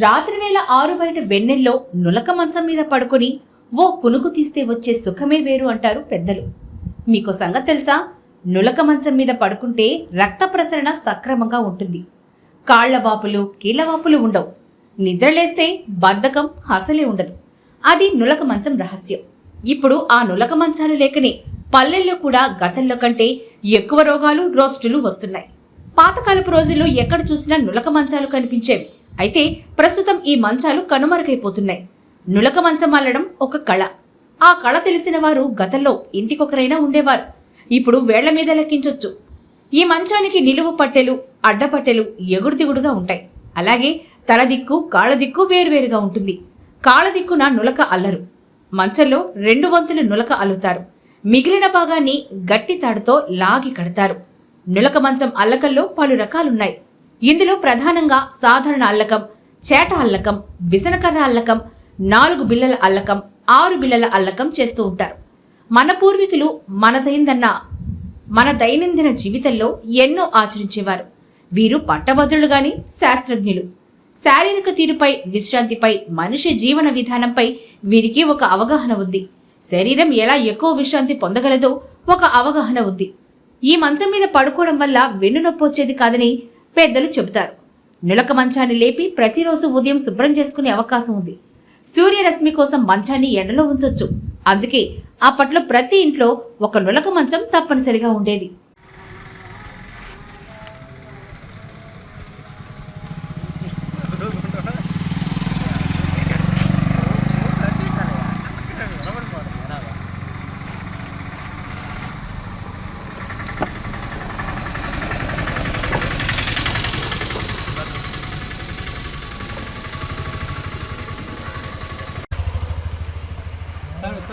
రాత్రివేళ ఆరు బయట వెన్నెల్లో నులక మంచం మీద పడుకొని ఓ కునుకు తీస్తే వచ్చే సుఖమే వేరు అంటారు పెద్దలు. మీకు సంగతి తెలుసా? నులక మంచం మీద పడుకుంటే రక్త ప్రసరణ సక్రమంగా ఉంటుంది. కాళ్ళ వాపులు ఉండవు. నిద్రలేస్తే బద్ధకం అసలే ఉండదు. అది నులక మంచం రహస్యం. ఇప్పుడు ఆ నులక మంచాలు లేకనే పల్లెల్లో కూడా గతంలో కంటే ఎక్కువ రోగాలు రోస్టులు వస్తున్నాయి. పాతకాలపు రోజుల్లో ఎక్కడ చూసినా నులక మంచాలు కనిపించేవి. అయితే ప్రస్తుతం ఈ మంచాలు కనుమరుగైపోతున్నాయి. నులక మంచం అల్లడం ఒక కళ. ఆ కళ తెలిసిన వారు గతంలో ఇంటికొకరైనా ఉండేవారు. ఇప్పుడు వేళ్ళ మీద లెక్కించొచ్చు. ఈ మంచానికి నిలువు పట్టెలు అడ్డపట్టెలు ఎగుడు దిగుడుగా ఉంటాయి. అలాగే తల దిక్కు కాళ్ళ దిక్కు వేరువేరుగా ఉంటుంది. కాళ్ళ దిక్కున నులక అల్లరు. మంచంలో రెండు వంతులు నులక అల్లుతారు. మిగిలిన భాగాన్ని గట్టి తాడుతో లాగి కడతారు. నులక మంచం అల్లకల్లో పలు రకాలున్నాయి. ఇందులో ప్రధానంగా సాధారణ అల్లకం చేట అల్లకం విసనకర్ర అల్లకం నాలుగు బిల్లల అల్లకం ఆరు బిల్లల అల్లకం చేస్తూ ఉంటారు. మన పూర్వీకులు మనదైందన్న మన దైనందిన జీవితంలో ఎన్నో ఆచరించేవారు. వీరు పట్టభద్రులు గాని శాస్త్రజ్ఞులు. శారీరక తీరుపై విశ్రాంతిపై మనిషి జీవన విధానంపై వీరికి ఒక అవగాహన ఉంది. శరీరం ఎలా ఎక్కువ విశ్రాంతి పొందగలదో ఒక అవగాహన ఉంది. ఈ మంచం మీద పడుకోవడం వల్ల వెన్నునొప్పి వచ్చేది కాదని పెద్దలు చెబుతారు. నులక మంచాన్ని లేపి ప్రతిరోజు ఉదయం శుభ్రం చేసుకునే అవకాశం ఉంది. సూర్యరశ్మి కోసం మంచాన్ని ఎండలో ఉంచొచ్చు. అందుకే అప్పట్లో ప్రతి ఇంట్లో ఒక నులక మంచం తప్పనిసరిగా ఉండేది.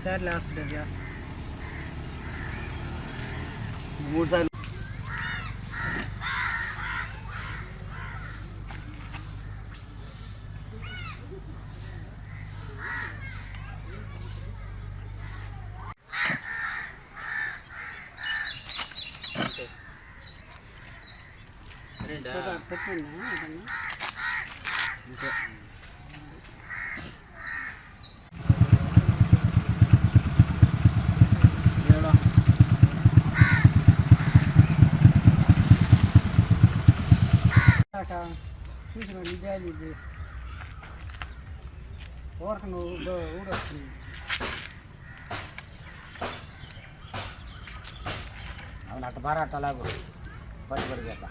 ఈసారి లాస్ట్ డబ్బా Ata, itu mana dia ni deh. Orang no udah ni. ಅವನ ಅಟ್ಬಾರ ಅಟ್ಟಲಾಗು ಪಟ್ಟು ಬರ್ಬೇಕಾ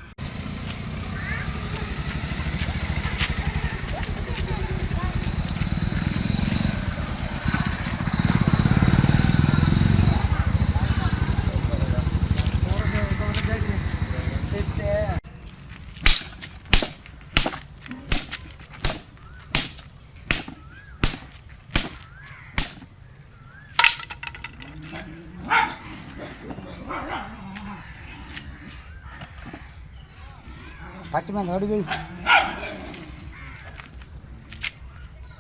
ಪಟ್ಟಿ ಮಂದಿ ಹೊಡಿದು